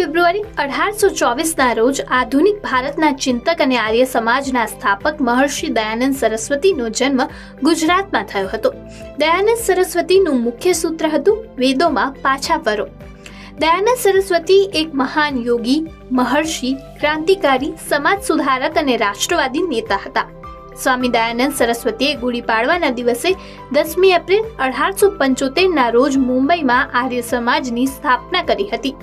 ફેબ્રુઆરી અઢારસો ચોવીસના રોજ આધુનિક ભારતના ચિંતક અને આર્ય સમાજના સ્થાપક મહર્ષિ દયાનંદ સરસ્વતીનો જન્મ ગુજરાતમાં થયો હતો. દયાનંદ સરસ્વતીનું મુખ્ય સૂત્ર હતું વેદોમાં પાછા ફરો. દયાનંદ સરસ્વતી એક મહાન યોગી, મહર્ષિ, ક્રાંતિકારી, સમાજ સુધારક અને રાષ્ટ્રવાદી નેતા હતા. સ્વામી દયાનંદ સરસ્વતીએ ગુડી પાડવાના દિવસે દસમી એપ્રિલ અઢારસો પંચોતેરના રોજ મુંબઈમાં આર્ય સમાજની સ્થાપના કરી હતી.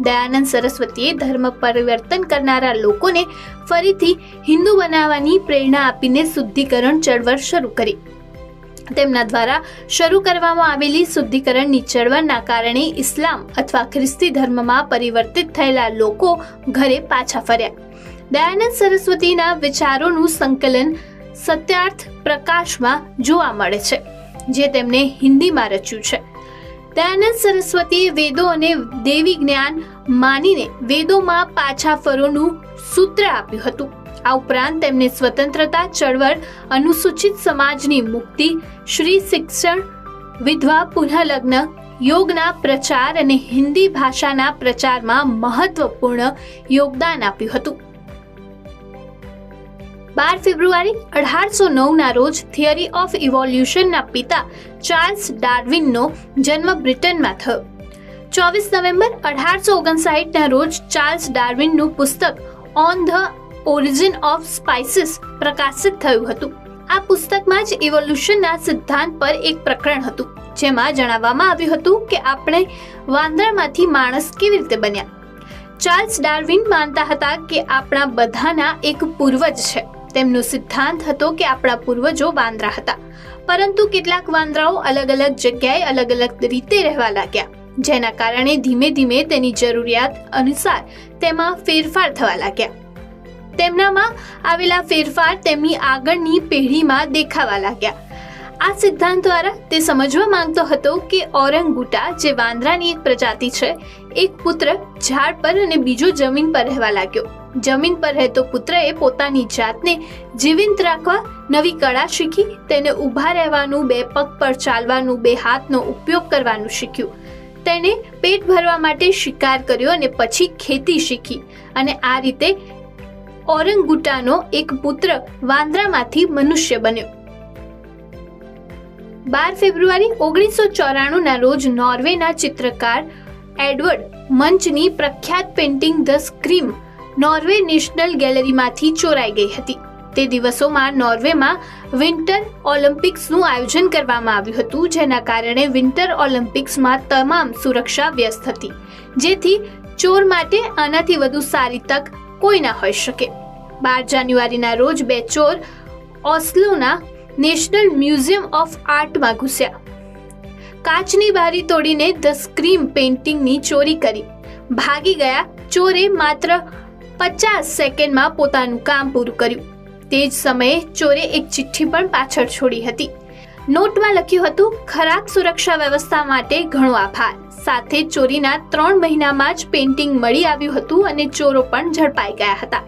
દયાનંદ સરસ્વતીએ ધર્મ પરિવર્તન કરનારા લોકોને ફરીથી હિન્દુ બનાવવાની પ્રેરણા આપીને શુદ્ધિકરણ ચળવળ શરૂ કરી. તેમના દ્વારા શરૂ કરવામાં આવેલી શુદ્ધિકરણની ચળવળના કારણે ઇસ્લામ અથવા ખ્રિસ્તી ધર્મમાં પરિવર્તિત થયેલા લોકો ઘરે પાછા ફર્યા. દયાનંદ સરસ્વતીના વિચારોનું સંકલન સત્યાર્થ પ્રકાશમાં જોવા મળે છે, જે તેમણે હિન્દીમાં રચ્યું છે. દયાનંદ સરસ્વતીએ વેદો અને દેવી જ્ઞાન માનીને વેદોમાં પાછા ફરોનું સૂત્ર આપ્યું હતું. આ ઉપરાંત તેમણે સ્વતંત્રતા, ચળવળ, અનુસૂચિત સમાજની મુક્તિ, શ્રી શિક્ષણ, વિધવા પુનઃલગ્ન, યોગના પ્રચાર અને હિન્દી ભાષાના પ્રચારમાં મહત્વપૂર્ણ યોગદાન આપ્યું હતું. બાર ફેબ્રુઆરી અઢારસો નવના રોજ થિયરી ઓફ ઇવોલ્યુશનના પિતા ચાર્લ્સ ડાર્વિનનો જન્મ બ્રિટનમાં થયો. ચોવીસ નવેમ્બર અઢારસો ઓગણસાઠના રોજ ચાર્લ્સ ડાર્વિનનું પુસ્તક on the origin of species પ્રકાશિત થયું હતું. આ પુસ્તકમાં જ ઇવોલ્યુશનના સિદ્ધાંત પર એક પ્રકરણ હતું, જેમાં જણાવવામાં આવ્યું હતું કે આપણે વાંદરામાંથી માણસ કેવી રીતે બન્યા. ચાર્લ્સ ડાર્વિન માનતા હતા કે આપણા બધાના એક પૂર્વજ છે. તેમનો સિદ્ધાંત હતો કે આપણા પૂર્વજો વાંદરા હતા. પરંતુ કેટલાક વાંદરાઓ અલગ અલગ જગ્યાએ અલગ અલગ રીતે રહેવા લાગ્યા, જેના કારણે ધીમે ધીમે તેની જરૂરિયાત અનુસાર તેમાં ફેરફાર થવા લાગ્યા. તેમનામાં આવેલા ફેરફાર તેમની આગળની પેઢીમાં દેખાવા લાગ્યા. આ સિદ્ધાંત દ્વારા તે સમજવા માંગતો હતો કે ઓરંગુટા જે વાંદરાની એક પ્રજાતિ છે, એક પુત્ર ઝાડ પર અને બીજો જમીન પર રહેવા લાગ્યો. જમીન પર રહેતો પુત્રએ પોતાની જાતને જીવંત રાખવા નવી કળા શીખી, તેને ઊભા રહેવાનું, બે પગ પર ચાલવાનું, બે હાથનો ઉપયોગ કરવાનું શીખ્યું. તેણે પેટ ભરવા માટે શિકાર કર્યો અને પછી ખેતી શીખી અને આ રીતે ઓરંગુટાનો એક પુત્ર વાંદરામાંથી મનુષ્ય બન્યો. બાર ફેબ્રુઆરી ઓગણીસો ચોરાણુંના રોજ નોર્વેના ચિત્રકાર એડવર્ડ મંચની પ્રખ્યાત painting the scream Norway national ગેલેરીમાંથી ચોરાઈ ગઈ હતી. તે દિવસોમાં નોર્વેમાં વિન્ટર ઓલિમ્પિક્સનું આયોજન કરવામાં આવ્યું હતું, જેના કારણે વિન્ટર ઓલિમ્પિક્સમાં તમામ સુરક્ષા વ્યસ્ત હતી, જેથી ચોર માટે આનાથી વધુ સારી તક કોઈ ના હોઈ શકે. બાર જાન્યુઆરીના રોજ બે ચોર ઓસ્લોના નેશનલ મ્યુઝિયમ ઓફ આર્ટમાં ઘૂસ્યા. કાચની બારી તોડીને ધ સ્ક્રીમ પેઇન્ટિંગની ચોરી કરી. ભાગી ગયા ચોરે માત્ર પચાસ સેકન્ડમાં પોતાનું કામ પૂરું કર્યું. તે જ સમયે ચોરે એક ચિઠ્ઠી પણ પાછળ છોડી હતી. નોટમાં લખ્યું હતું, ખરાબ સુરક્ષા વ્યવસ્થા માટે ઘણો આભાર. સાથે ચોરીના ત્રણ મહિનામાં જ પેઇન્ટિંગ મળી આવ્યું હતું અને ચોરો પણ ઝડપાઈ ગયા હતા.